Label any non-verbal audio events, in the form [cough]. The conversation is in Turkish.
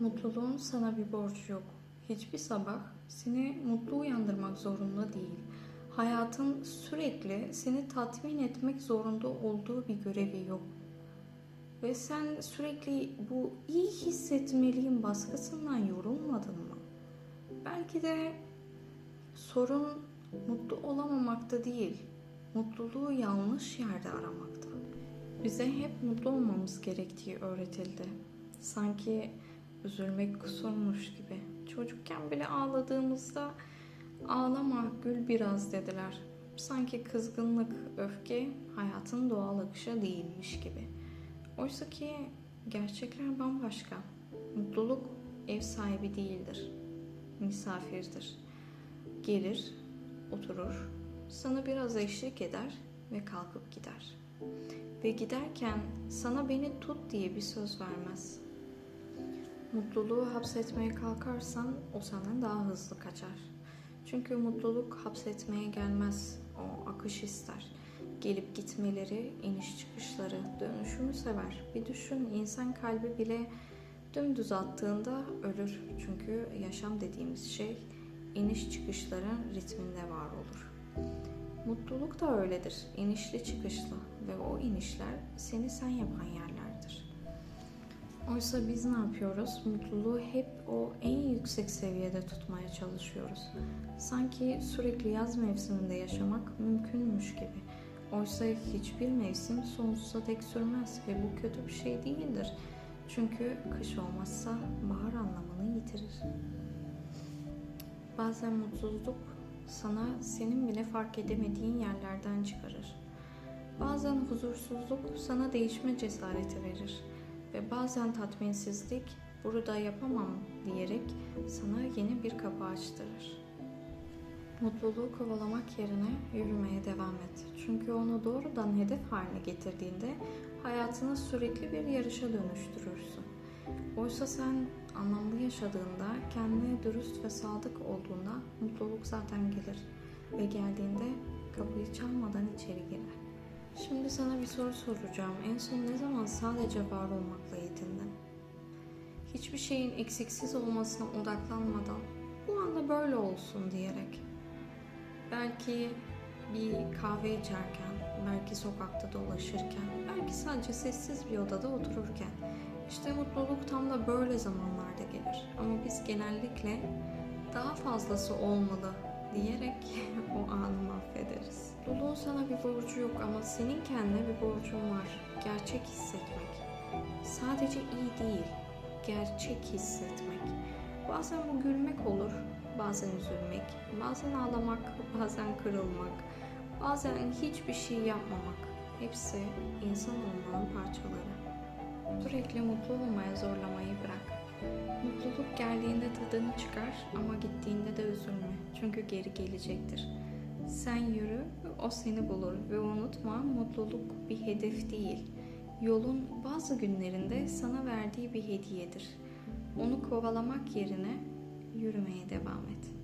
Mutluluğun sana bir borcu yok. Hiçbir sabah seni mutlu uyandırmak zorunda değil. Hayatın sürekli seni tatmin etmek zorunda olduğu bir görevi yok. Ve sen sürekli bu iyi hissetmeliyim baskısından yorulmadın mı? Belki de sorun mutlu olamamakta değil, mutluluğu yanlış yerde aramakta. Bize hep mutlu olmamız gerektiği öğretildi. Sanki üzülmek kusurmuş gibi. Çocukken bile ağladığımızda ağlama gül biraz dediler. Sanki kızgınlık, öfke hayatın doğal akışı değilmiş gibi. Oysa ki gerçekler bambaşka. Mutluluk ev sahibi değildir. Misafirdir. Gelir, oturur, sana biraz eşlik eder ve kalkıp gider. Ve giderken sana beni tut diye bir söz vermez. Mutluluğu hapsetmeye kalkarsan o senden daha hızlı kaçar. Çünkü mutluluk hapsetmeye gelmez. O akış ister. Gelip gitmeleri, iniş çıkışları, dönüşümü sever. Bir düşün insan kalbi bile dümdüz attığında ölür. Çünkü yaşam dediğimiz şey iniş çıkışların ritminde var olur. Mutluluk da öyledir. İnişli çıkışlı ve o inişler seni sen yapan yerlerdir. Oysa biz ne yapıyoruz? Mutluluğu hep o en yüksek seviyede tutmaya çalışıyoruz. Sanki sürekli yaz mevsiminde yaşamak mümkünmüş gibi. Oysa hiçbir mevsim sonsuza dek sürmez ve bu kötü bir şey değildir. Çünkü kış olmazsa bahar anlamını yitirir. Bazen mutsuzluk sana senin bile fark edemediğin yerlerden çıkarır. Bazen huzursuzluk sana değişme cesareti verir ve bazen tatminsizlik burada yapamam diyerek sana yeni bir kapı açtırır. Mutluluğu kovalamak yerine yürümeye devam et. Çünkü onu doğrudan hedef haline getirdiğinde hayatını sürekli bir yarışa dönüştürürsün. Oysa sen anlamlı yaşadığında, kendine dürüst ve sadık olduğunda mutluluk zaten gelir. Ve geldiğinde kapıyı çalmadan içeri girer. Şimdi sana bir soru soracağım. En son ne zaman sadece var olmakla yetindin? Hiçbir şeyin eksiksiz olmasına odaklanmadan bu anda böyle olsun diyerek. Belki bir kahve içerken, belki sokakta dolaşırken, belki sadece sessiz bir odada otururken. İşte mutluluk tam da böyle zamanlarda gelir. Ama biz genellikle daha fazlası olmalı diyerek [laughs] o anı mahvederiz. Mutluluğun sana bir borcu yok ama senin kendine bir borcun var. Gerçek hissetmek. Sadece iyi değil, gerçek hissetmek. Bazen bu gülmek olur, bazen üzülmek, bazen ağlamak, [laughs] bazen kırılmak, bazen hiçbir şey yapmamak. Hepsi insan olmanın parçaları. Sürekli mutlu olmaya zorlamayı bırak. Mutluluk geldiğinde tadını çıkar ama gittiğinde de üzülme. Çünkü geri gelecektir. Sen yürü, o seni bulur ve unutma mutluluk bir hedef değil. Yolun bazı günlerinde sana verdiği bir hediyedir. Onu kovalamak yerine yürümeye devam et.